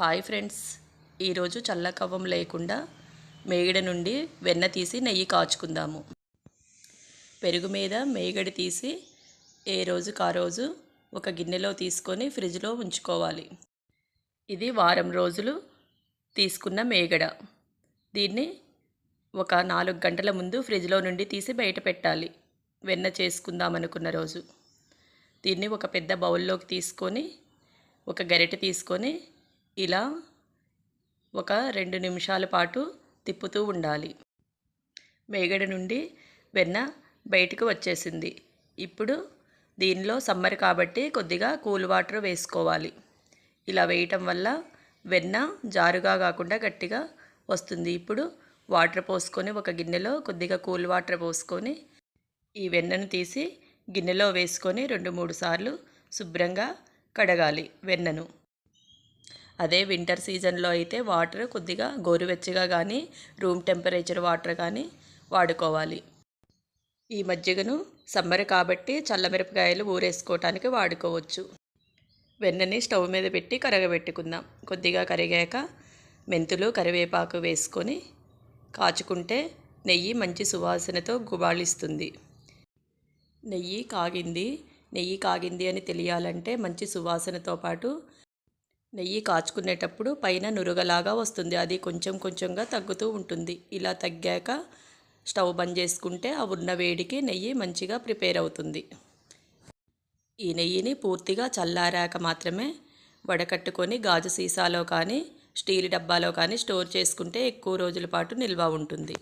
Hi friends. ఈరోజు చల్లకవ్వం లేకుండా మేగడ నుండి వెన్న తీసి నెయ్యి కాచుకుందాము. పెరుగు మీద మేగడ తీసి ఏ రోజుకు ఆ రోజు ఒక గిన్నెలో తీసుకొని ఫ్రిడ్జ్లో ఉంచుకోవాలి. ఇది వారం రోజులు తీసుకున్న మేగడ. దీన్ని ఒక నాలుగు గంటల ముందు ఫ్రిడ్జ్లో నుండి తీసి బయట పెట్టాలి. వెన్న చేసుకుందాం అనుకున్న రోజు. దీన్ని ఒక పెద్ద బౌల్లోకి తీసుకొని ఒక గరిటె తీసుకొని ఇలా ఒక రెండు నిమిషాల పాటు తిప్పుతూ ఉండాలి. మేగడ నుండి వెన్న బయటకు వచ్చేసింది. ఇప్పుడు దీనిలో సమ్మర్ కాబట్టి కొద్దిగా కూల్ వాటర్ వేసుకోవాలి. ఇలా వేయటం వల్ల వెన్న జారుగా కాకుండా గట్టిగా వస్తుంది. ఇప్పుడు వాటర్ పోసుకొని ఒక గిన్నెలో కొద్దిగా కూల్ వాటర్ పోసుకొని ఈ వెన్నను తీసి గిన్నెలో వేసుకొని రెండు మూడు సార్లు శుభ్రంగా కడగాలి వెన్నను. అదే వింటర్ సీజన్లో అయితే వాటర్ కొద్దిగా గోరువెచ్చగా కానీ రూమ్ టెంపరేచర్ వాటర్ కానీ వాడుకోవాలి. ఈ మజ్జిగను సమ్మర్ కాబట్టి చల్లమిరపకాయలు ఊరేసుకోవటానికి వాడుకోవచ్చు. వెన్నని స్టవ్ మీద పెట్టి కరగబెట్టుకుందాం. కొద్దిగా కరిగాక మెంతులు కరివేపాకు వేసుకొని కాచుకుంటే నెయ్యి మంచి సువాసనతో గుబాళిస్తుంది. నెయ్యి కాగింది. నెయ్యి కాగింది అని తెలియాలంటే మంచి సువాసనతో పాటు నెయ్యి కాచుకునేటప్పుడు పైన నురుగలాగా వస్తుంది. అది కొంచెం కొంచెంగా తగ్గుతూ ఉంటుంది. ఇలా తగ్గాక స్టవ్ బంద్ చేసుకుంటే ఆ ఉన్న వేడికి నెయ్యి మంచిగా ప్రిపేర్ అవుతుంది. ఈ నెయ్యిని పూర్తిగా చల్లారాక మాత్రమే వడకట్టుకొని గాజు సీసాలో కానీ స్టీల్ డబ్బాలో కానీ స్టోర్ చేసుకుంటే ఎక్కువ రోజుల పాటు నిల్వ ఉంటుంది.